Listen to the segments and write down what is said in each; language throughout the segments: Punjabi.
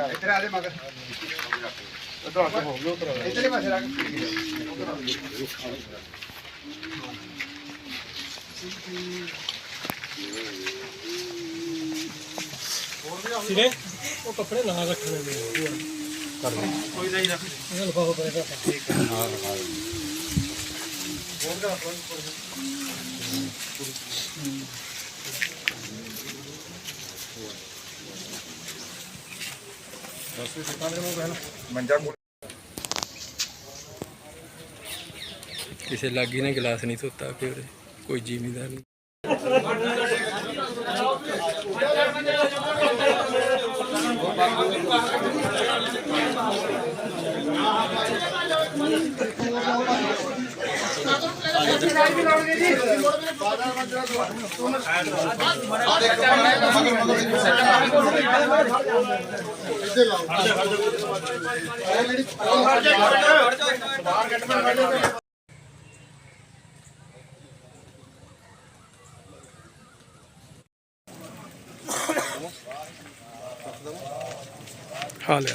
ਇੱਧਰ ਆ ਦੇ ਮਗਰ। ਉਧਰ ਆ ਹੋ ਗਿਆ ਉਧਰ ਇੱਧਰਲੇ ਪਾਸੇ ਰੱਖ ਸਿਰੇ ਉਹ ਕੱਪੜੇ ਨਾ ਰੱਖਣੇ ਨੇ। ਕੋਈ ਨਹੀਂ ਰੱਖ। ਇਹ ਲਫਾਫਾ ਪਰੇ ਠੀਕ ਹੈ ਹਾਂ ਕਿਸੇ ਲਾਗੀ ਨੇ ਗਲਾਸ ਨਹੀਂ ਧੋਤਾ ਕਿ ਉਹਦੇ ਕੋਈ ਜ਼ਿਮੀਦਾਰ ਨਹੀਂ। ਹਾਲਿਆ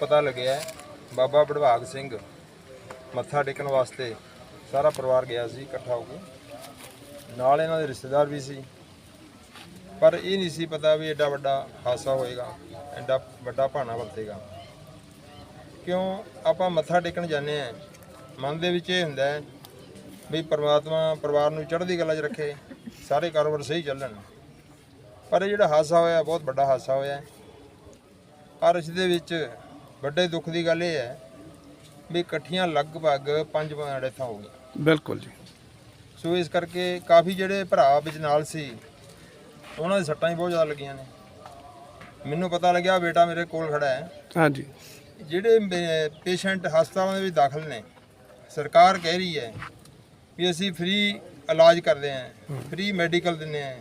ਪਤਾ ਲੱਗਿਆ ਬਾਬਾ ਬੜਵਾਗ ਸਿੰਘ ਮੱਥਾ ਟੇਕਣ ਵਾਸਤੇ ਸਾਰਾ ਪਰਿਵਾਰ ਗਿਆ ਸੀ, ਇਕੱਠਾ ਹੋ ਕੇ। ਨਾਲ ਇਹਨਾਂ ਦੇ ਰਿਸ਼ਤੇਦਾਰ ਵੀ ਸੀ। ਪਰ ਇਹ ਨਹੀਂ ਸੀ ਪਤਾ ਵੀ ਐਡਾ ਵੱਡਾ ਹਾਦਸਾ ਹੋਏਗਾ, ਐਡਾ ਵੱਡਾ ਭਾਣਾ ਵਰਤੇਗਾ। ਕਿਉਂ? ਆਪਾਂ ਮੱਥਾ ਟੇਕਣ ਜਾਂਦੇ ਆ ਮਨ ਦੇ ਵਿੱਚ ਇਹ ਹੁੰਦਾ ਹੈ ਵੀ ਪਰਮਾਤਮਾ ਪਰਿਵਾਰ ਨੂੰ ਚੜ੍ਹਦੀ ਕਲਾ 'ਚ ਰੱਖੇ, ਸਾਰੇ ਕਾਰੋਬਾਰ ਸਹੀ ਚੱਲਣ। ਪਰ ਇਹ ਜਿਹੜਾ ਹਾਦਸਾ ਹੋਇਆ, ਬਹੁਤ ਵੱਡਾ ਹਾਦਸਾ ਹੋਇਆ। ਹੈ ਪਰ ਇਸ ਦੇ ਵਿੱਚ ਵੱਡੇ ਦੁੱਖ ਦੀ ਗੱਲ ਇਹ ਹੈ ਵੀ ਇਕੱਠੀਆਂ ਲਗਭਗ ਪੰਜ ਡੈਥਾਂ ਹੋ ਗਈਆਂ। ਬਿਲਕੁਲ ਜੀ। ਸੋ ਇਸ ਕਰਕੇ ਕਾਫੀ ਜਿਹੜੇ ਭਰਾ ਵਿੱਚ ਨਾਲ ਸੀ ਉਹਨਾਂ ਦੇ ਸੱਟਾਂ ਹੀ ਬਹੁਤ ਜ਼ਿਆਦਾ ਲੱਗੀਆਂ ਨੇ। ਮੈਨੂੰ ਪਤਾ ਲੱਗਿਆ ਬੇਟਾ ਮੇਰੇ ਕੋਲ ਖੜਾ ਹੈ। ਹਾਂਜੀ। ਜਿਹੜੇ ਪੇਸ਼ੈਂਟ ਹਸਪਤਾਲਾਂ ਦੇ ਵਿੱਚ ਦਾਖਲ ਨੇ ਸਰਕਾਰ ਕਹਿ ਰਹੀ ਹੈ ਵੀ ਅਸੀਂ ਫ੍ਰੀ ਇਲਾਜ ਕਰਦੇ ਹਾਂ। ਫ੍ਰੀ ਮੈਡੀਕਲ ਦਿੰਦੇ ਹਾਂ।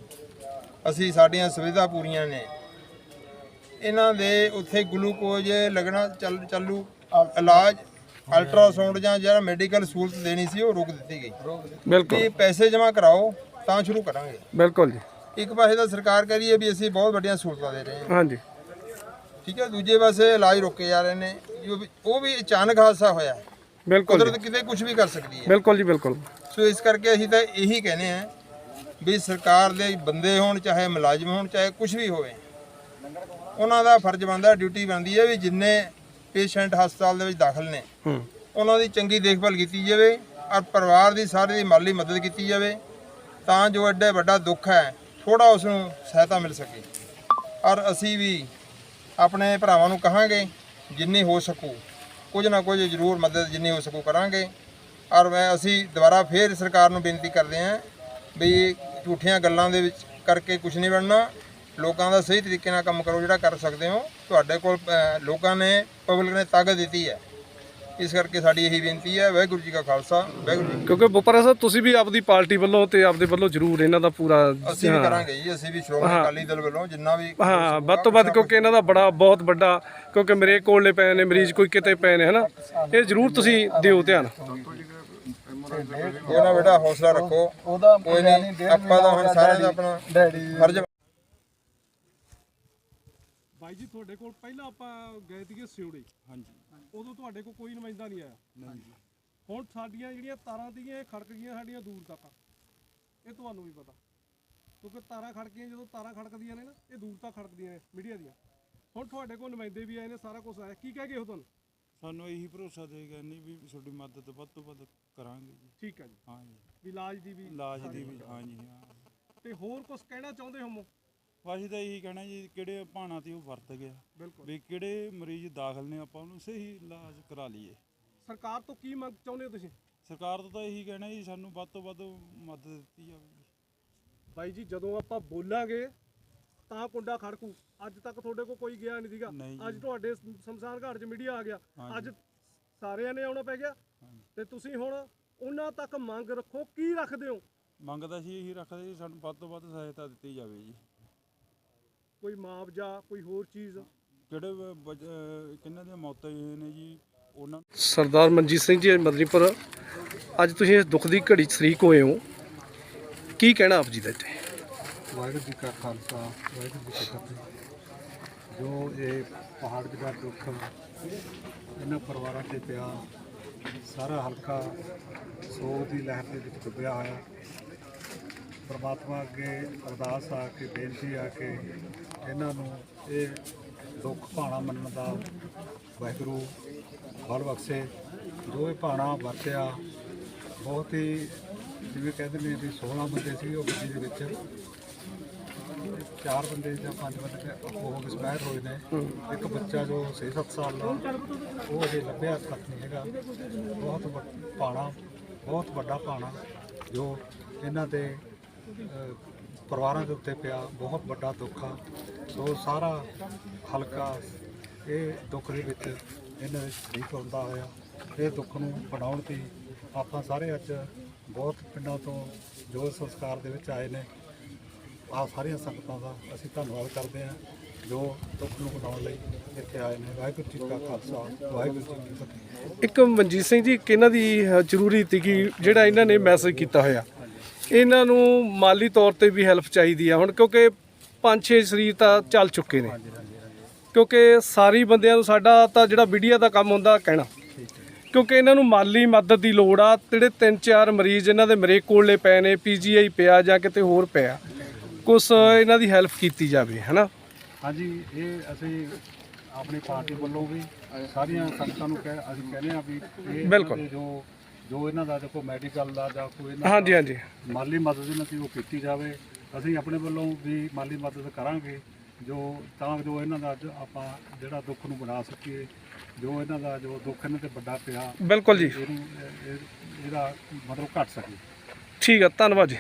ਅਸੀਂ ਸਾਡੀਆਂ ਸੁਵਿਧਾ ਪੂਰੀਆਂ ਨੇ। ਇਹਨਾਂ ਦੇ ਉੱਥੇ ਗਲੂਕੋਜ਼ ਲੱਗਣਾ ਚੱਲ ਚੱਲੂ ਇਲਾਜ ਅਲਟਰਾਸਾਊਂਡ ਜਾਂ ਜਿਹੜਾ ਮੈਡੀਕਲ ਸਹੂਲਤ ਦੇਣੀ ਸੀ ਉਹ ਰੋਕ ਦਿੱਤੀ ਗਈ। ਬਿਲਕੁਲ। ਵੀ ਪੈਸੇ ਜਮ੍ਹਾਂ ਕਰਾਓ ਤਾਂ ਸ਼ੁਰੂ ਕਰਾਂਗੇ। ਬਿਲਕੁਲ ਜੀ। ਇੱਕ ਪਾਸੇ ਤਾਂ ਸਰਕਾਰ ਕਹਿ ਰਹੀ ਹੈ ਵੀ ਅਸੀਂ ਬਹੁਤ ਵੱਡੀਆਂ ਸਹੂਲਤਾਂ ਦੇ ਰਹੇ ਹਾਂ। ਹਾਂਜੀ। ਠੀਕ ਹੈ ਦੂਜੇ ਪਾਸੇ ਇਲਾਜ ਰੋਕੇ ਜਾ ਰਹੇ ਨੇ ਜੋ ਉਹ ਵੀ ਅਚਾਨਕ ਹਾਦਸਾ ਹੋਇਆ। ਬਿਲਕੁਲ ਕੁਦਰਤ ਕਿਤੇ ਕੁਝ ਵੀ ਕਰ ਸਕਦੀ ਹੈ। ਬਿਲਕੁਲ ਜੀ ਬਿਲਕੁਲ। ਸੋ ਇਸ ਕਰਕੇ ਅਸੀਂ ਤਾਂ ਇਹੀ ਕਹਿੰਦੇ ਆ ਵੀ ਸਰਕਾਰ ਦੇ ਬੰਦੇ ਹੋਣ ਚਾਹੇ ਮੁਲਾਜ਼ਮ ਹੋਣ ਚਾਹੇ ਕੁਝ ਵੀ ਹੋਵੇ ਉਹਨਾਂ ਦਾ ਫਰਜ਼ ਬਣਦਾ ਡਿਊਟੀ ਬਣਦੀ ਹੈ ਵੀ ਜਿੰਨੇ ਪੇਸ਼ੈਂਟ ਹਸਪਤਾਲ ਦੇ ਵਿੱਚ ਦਾਖਲ ਨੇ ਹੂੰ। ਉਹਨਾਂ ਦੀ ਚੰਗੀ ਦੇਖਭਾਲ ਕੀਤੀ ਜਾਵੇ ਔਰ ਪਰਿਵਾਰ ਦੀ ਸਾਰੀ ਦੀ ਮਾਲੀ ਮਦਦ ਕੀਤੀ ਜਾਵੇ ਤਾਂ ਜੋ ਐਡਾ ਵੱਡਾ ਦੁੱਖ ਹੈ ਥੋੜਾ ਉਸ ਨੂੰ ਸਹਾਇਤਾ ਮਿਲ ਸਕੇ। ਔਰ ਅਸੀਂ ਵੀ ਆਪਣੇ ਭਰਾਵਾਂ ਨੂੰ ਕਹਾਂਗੇ ਜਿੰਨੀ ਹੋ ਸਕੂ ਕੁਝ ਨਾ ਕੁਝ ਜ਼ਰੂਰ ਮਦਦ ਜਿੰਨੀ ਹੋ ਸਕੂ ਕਰਾਂਗੇ। ਔਰ ਮੈਂ ਅਸੀਂ ਦੁਬਾਰਾ ਫੇਰ ਸਰਕਾਰ ਨੂੰ ਬੇਨਤੀ ਕਰਦੇ ਹਾਂ ਵੀ ਝੂਠੀਆਂ ਗੱਲਾਂ ਦੇ ਵਿੱਚ ਕਰਕੇ ਕੁਝ ਨਹੀਂ ਬਣਨਾ। ਲੋਕਾਂ ਦਾ ਸਹੀ ਤਰੀਕੇ ਨਾਲ ਕੰਮ ਕਰੋ ਜਿਹੜਾ ਕਰ ਸਕਦੇ ਹੋ। ਤੁਹਾਡੇ ਕੋਲ ਲੋਕਾਂ ਨੇ ਪਬਲਿਕ ਨੇ ਤਾਕਤ ਦਿੱਤੀ ਹੈ। ਇਸ ਕਰਕੇ ਸਾਡੀ ਇਹੀ ਬੇਨਤੀ ਹੈ ਵਾਹਿਗੁਰੂ ਜੀ ਕਾ ਖਾਲਸਾ ਵਾਹਿਗੁਰੂ ਜੀ ਕਿਉਂਕਿ ਬੁਪਰਾ ਸਾਹਿਬ ਤੁਸੀਂ ਵੀ ਆਪਦੀ ਪਾਰਟੀ ਵੱਲੋਂ ਤੇ ਆਪਦੇ ਵੱਲੋਂ ਜ਼ਰੂਰ ਇਹਨਾਂ ਦਾ ਪੂਰਾ। ਅਸੀਂ ਵੀ ਕਰਾਂਗੇ ਜੀ ਅਸੀਂ ਵੀ ਸ਼੍ਰੋਮਣੀ ਅਕਾਲੀ ਦਲ ਵੱਲੋਂ ਜਿੰਨਾ ਵੀ ਹਾਂ ਵੱਧ ਤੋਂ ਵੱਧ ਕਿਉਂਕਿ ਇਹਨਾਂ ਦਾ ਬੜਾ ਬਹੁਤ ਵੱਡਾ ਕਿਉਂਕਿ ਮੇਰੇ ਕੋਲੇ ਪਏ ਨੇ ਮਰੀਜ਼ ਕੋਈ ਕਿਤੇ ਪਏ ਨੇ ਹਨਾ? ਇਹ ਜ਼ਰੂਰ ਤੁਸੀਂ ਦਿਓ ਧਿਆਨ। ਕੋਈ ਨਾ ਬੇਟਾ ਹੌਸਲਾ ਰੱਖੋ। ਕੋਈ ਨਹੀਂ ਆਪਾਂ ਤਾਂ ਹੁਣ ਸਾਰਿਆਂ ਦਾ ਆਪਣਾ ਡੈਡੀ ਫਰਜ਼ ਬਾਈ ਜੀ ਤੁਹਾਡੇ ਕੋਲ ਪਹਿਲਾਂ ਆਪਾਂ ਗਏ ਸੀਗੇ ਸਿਉੜੇ। ਹਾਂਜੀ। ਉਦੋਂ ਤੁਹਾਡੇ ਕੋਲ ਕੋਈ ਨੁਮਾਇੰਦਾ ਨਹੀਂ ਆਇਆ। ਨਹੀਂ ਹੁਣ ਸਾਡੀਆਂ ਜਿਹੜੀਆਂ ਤਾਰਾਂ ਸੀਗੀਆਂ ਇਹ ਖੜਕ ਗਈਆਂ ਸਾਡੀਆਂ ਦੂਰ ਤੱਕ। ਇਹ ਤੁਹਾਨੂੰ ਵੀ ਪਤਾ। ਕਿਉਂਕਿ ਤਾਰਾਂ ਖੜਕੀਆਂ ਜਦੋਂ ਤਾਰਾਂ ਖੜਕਦੀਆਂ ਨੇ ਨਾ ਇਹ ਦੂਰ ਤੱਕ ਖੜਕਦੀਆਂ ਨੇ ਮੀਡੀਆ ਦੀਆਂ। ਹੁਣ ਤੁਹਾਡੇ ਕੋਲ ਨੁਮਾਇੰਦੇ ਵੀ ਆਏ ਨੇ ਸਾਰਾ ਕੁਝ ਆਇਆ। ਕੀ ਕਹਿ ਗਏ ਉਹ ਤੁਹਾਨੂੰ? ਸਾਨੂੰ ਇਹੀ ਭਰੋਸਾ ਦੇ ਗਏ ਨੇ ਵੀ ਤੁਹਾਡੀ ਮਦਦ ਵੱਧ ਤੋਂ ਵੱਧ ਕਰਾਂਗੇ ਜੀ। ਠੀਕ ਹੈ ਜੀ। ਹਾਂ ਜੀ। ਵੀ ਇਲਾਜ ਦੀ ਵੀ ਇਲਾਜ ਦੀ ਵੀ ਹਾਂ ਜੀ ਹਾਂ ਤੇ ਹੋਰ ਕੁਝ ਕਹਿਣਾ ਚਾਹੁੰਦੇ ਹੋ ਵਾਜੀ ਦਾ ਇਹੀ ਕਹਿਣਾ ਜੀ ਕਿਹੜੇ ਭਾਣਾ ਤੇ ਉਹ ਵਰਤ ਗਿਆ ਬਿਲਕੁਲ। ਵੀ ਕਿਹੜੇ ਮਰੀਜ਼ ਦਾਖਲ ਨੇ ਆਪਾਂ ਉਹਨੂੰ ਸਹੀ ਇਲਾਜ ਕਰਾ ਲਈਏ। ਸਰਕਾਰ ਤੋਂ ਕੀ ਮੰਗ ਚਾਹੁੰਦੇ ਹੋ ਤੁਸੀਂ? ਸਰਕਾਰ ਤੋਂ ਤਾਂ ਇਹੀ ਕਹਿਣਾ ਜੀ ਸਾਨੂੰ ਵੱਧ ਤੋਂ ਵੱਧ ਮਦਦ ਦਿੱਤੀ ਜਾਵੇ ਜੀ। ਬਾਈ ਜੀ ਜਦੋਂ ਆਪਾਂ ਬੋਲਾਂਗੇ ਤਾਂ ਕੁੰਡਾ ਖੜਕੂ। ਅੱਜ ਤੱਕ ਤੁਹਾਡੇ ਕੋਲ ਕੋਈ ਗਿਆ ਨਹੀਂ ਸੀਗਾ। ਨਹੀਂ ਜੀ। ਅੱਜ ਤੁਹਾਡੇ ਸ- ਸ਼ਮਸ਼ਾਨ ਘਾਟ 'ਚ ਮੀਡੀਆ ਆ ਗਿਆ। ਹਾਂਜੀ। ਅੱਜ ਸਾਰਿਆਂ ਨੇ ਆਉਣਾ ਪੈ ਗਿਆ। ਹਾਂਜੀ। ਤੇ ਤੁਸੀਂ ਹੁਣ ਉਹਨਾਂ ਤੱਕ ਮੰਗ ਰੱਖੋ ਕੀ ਰੱਖਦੇ ਹੋ? ਮੰਗਦਾ ਸੀ ਇਹੀ ਰੱਖਦੇ ਜੀ ਸਾਨੂੰ ਵੱਧ ਤੋਂ ਵੱਧ ਸਹਾਇਤਾ ਦਿੱਤੀ ਜਾਵੇ ਜੀ। ਕੋਈ ਮੁਆਵਜ਼ਾ ਕੋਈ ਹੋਰ ਚੀਜ਼। ਜਿਹੜੇ ਬ- ਬਜ- ਅਹ ਕਿਹਨਾਂ ਦੀਆਂ ਮੌਤਾਂ ਹੋਈਆਂ ਨੇ ਜੀ? ਉਹਨਾਂ ਸਰਦਾਰ ਮਨਜੀਤ ਸਿੰਘ ਜੀ ਮਦਨੀਪੁਰ ਅੱਜ ਤੁਸੀਂ ਇਸ ਦੁੱਖ ਦੀ ਘੜੀ 'ਚ ਸ਼ਰੀਕ ਹੋਏ ਹੋ। ਕੀ ਕਹਿਣਾ ਆਪ ਜੀ ਦਾ ਇੱਥੇ? ਵਾਹਿਗੁਰੂ ਜੀ ਕਾ ਖਾਲਸਾ ਵਾਹਿਗੁਰੂ ਜੀ ਕੀ ਫਤਿਹ। ਜੋ ਇਹ ਪਹਾੜ ਦਾ ਦੁੱਖ ਇਹਨਾਂ ਪਰਿਵਾਰਾਂ ਤੇ ਪਿਆ ਸਾਰਾ ਹਲਕਾ ਸੋਗ ਦੀ ਲਹਿਰ ਦੇ ਵਿੱਚ ਡੁੱਬਿਆ ਹੋਇਆ। ਪਰਮਾਤਮਾ ਅੱਗੇ ਅਰਦਾਸ ਆ ਕੇ, ਬੇਨਤੀ ਆ ਕੇ ਇਹਨਾਂ ਨੂੰ ਇਹ ਦੁੱਖ ਭਾਣਾ ਮੰਨਣ ਦਾ ਵਾਹਿਗੁਰੂ ਫਲ ਬਖਸ਼ੇ। ਜੋ ਇਹ ਭਾਣਾ ਵਰਤਿਆ, ਬਹੁਤ ਹੀ ਜਿਵੇਂ ਕਹਿੰਦੇ ਨੇ ਵੀ 16 ਬੰਦੇ ਸੀ ਉਹ ਗੱਡੀ ਦੇ ਵਿੱਚ। ਚਾਰ ਬੰਦੇ ਜਾਂ ਪੰਜ ਬੰਦੇ ਉਹ ਐਕਸਪਾਇਰ ਹੋਏ ਨੇ। ਇੱਕ ਬੱਚਾ ਜੋ 6-7 ਸਾਲ ਦਾ, ਉਹ ਅਜੇ ਲੱਭਿਆ ਤੱਕ ਨਹੀਂ ਹੈਗਾ। ਬਹੁਤ ਵੱਡ- ਭਾਣਾ, ਬਹੁਤ ਵੱਡਾ ਭਾਣਾ ਜੋ ਇਹਨਾਂ ਦੇ ਪਰਿਵਾਰਾਂ ਦੇ ਉੱਤੇ ਪਿਆ ਬਹੁਤ ਵੱਡਾ ਦੁੱਖ ਆ। ਸੋ ਸਾਰਾ ਹਲਕਾ ਇਹ ਦੁੱਖ ਦੇ ਵਿੱਚ ਇਹਨਾਂ ਵਿੱਚ ਸ਼ਰੀਕ ਹੁੰਦਾ ਹੋਇਆ। ਇਹ ਦੁੱਖ ਨੂੰ ਬਣਾਉਣ 'ਤੇ ਆਪਾਂ ਸਾਰੇ ਅੱਜ ਬਹੁਤ ਪਿੰਡਾਂ ਤੋਂ ਜੋ ਸੰਸਕਾਰ ਦੇ ਵਿੱਚ ਆਏ ਨੇ ਆ ਸਾਰੀਆਂ ਸੰਗਤਾਂ ਦਾ ਅਸੀਂ ਧੰਨਵਾਦ ਕਰਦੇ ਹਾਂ, ਜੋ ਦੁੱਖ ਨੂੰ ਬਣਾਉਣ ਲਈ ਇੱਥੇ ਆਏ ਨੇ। ਵਾਹਿਗੁਰੂ ਜੀ ਕਾ ਖਾਲਸਾ, ਵਾਹਿਗੁਰੂ ਜੀ ਕੀ ਫਤਿਹ। ਇੱਕ ਮਨਜੀਤ ਸਿੰਘ ਜੀ ਇੱਕ ਇਹਨਾਂ ਦੀ ਜ਼ਰੂਰੀ ਸੀ ਕਿ ਜਿਹੜਾ ਇਹਨਾਂ ਨੇ ਮੈਸੇਜ ਕੀਤਾ ਹੋਇਆ? ਇਹਨਾਂ ਨੂੰ ਮਾਲੀ ਤੌਰ ਤੇ ਵੀ ਹੈਲਪ ਚਾਹੀਦੀ ਆ ਹੁਣ ਕਿਉਂਕਿ ਪੰਜ ਛੇ ਸਰੀਰ ਤਾਂ ਚੱਲ ਚੁੱਕੇ ਨੇ। ਕਿਉਂਕਿ ਸਾਰੀ ਬੰਦਿਆਂ ਨੂੰ ਸਾਡਾ ਤਾਂ ਜਿਹੜਾ ਮੀਡੀਆ ਦਾ ਕੰਮ ਹੁੰਦਾ ਕਹਿਣਾ। ਕਿਉਂਕਿ ਇਹਨਾਂ ਨੂੰ ਮਾਲੀ ਮਦਦ ਦੀ ਲੋੜ ਆ ਜਿਹੜੇ ਤਿੰਨ ਚਾਰ ਮਰੀਜ਼ ਇਹਨਾਂ ਦੇ ਮਰੇ ਕੋਲੇ ਪਏ ਨੇ ਪੀਜੀਆਈ ਪਿਆ ਜਾਂ ਕਿਤੇ ਹੋਰ ਪਿਆ ਕੁਛ ਇਹਨਾਂ ਦੀ ਹੈਲਪ ਕੀਤੀ ਜਾਵੇ ਹਨਾ? ਹਾਂਜੀ ਇਹ ਅਸੀਂ ਆਪਣੀ ਪਾਰਟੀ ਵੱਲੋਂ ਵੀ ਸਾਰੀਆਂ ਸੰਗਤਾਂ ਨੂੰ ਕਹਿ ਅਸੀਂ ਕਹਿੰਦੇ ਆ ਵੀ ਇਹ ਬਿਲਕੁਲ। ਜੋ ਜੋ ਇਹਨਾਂ ਦਾ ਜੋ ਮੈਡੀਕਲ ਦਾ ਜਾਂ ਕੋਈ ਇਹਨਾਂ ਹਾਂਜੀ ਹਾਂਜੀ। ਮਾਲੀ ਮਦਦ ਇਹਨਾਂ ਦੀ ਉਹ ਕੀਤੀ ਜਾਵੇ ਅਸੀਂ ਆਪਣੇ ਵੱਲੋਂ ਵੀ ਮਾਲੀ ਮਦਦ ਕਰਾਂਗੇ ਜੋ ਤਾਂ ਜੋ ਇਹਨਾਂ ਦਾ ਅੱਜ ਆਪਾਂ ਜਿਹੜਾ ਦੁੱਖ ਨੂੰ ਬਣਾ ਸਕੀਏ ਜੋ ਇਹਨਾਂ ਦਾ ਜੋ ਦੁੱਖ ਇਹਨਾਂ ਤੇ ਵੱਡਾ ਪਿਆ ਬਿਲਕੁਲ ਜੀ। ਇਹਨੂੰ ਇਹ- ਇਹ- ਇਹਦਾ ਮਤਲਬ ਘਟ ਸਕੇ ਠੀਕ ਆ ਧੰਨਵਾਦ ਜੀ।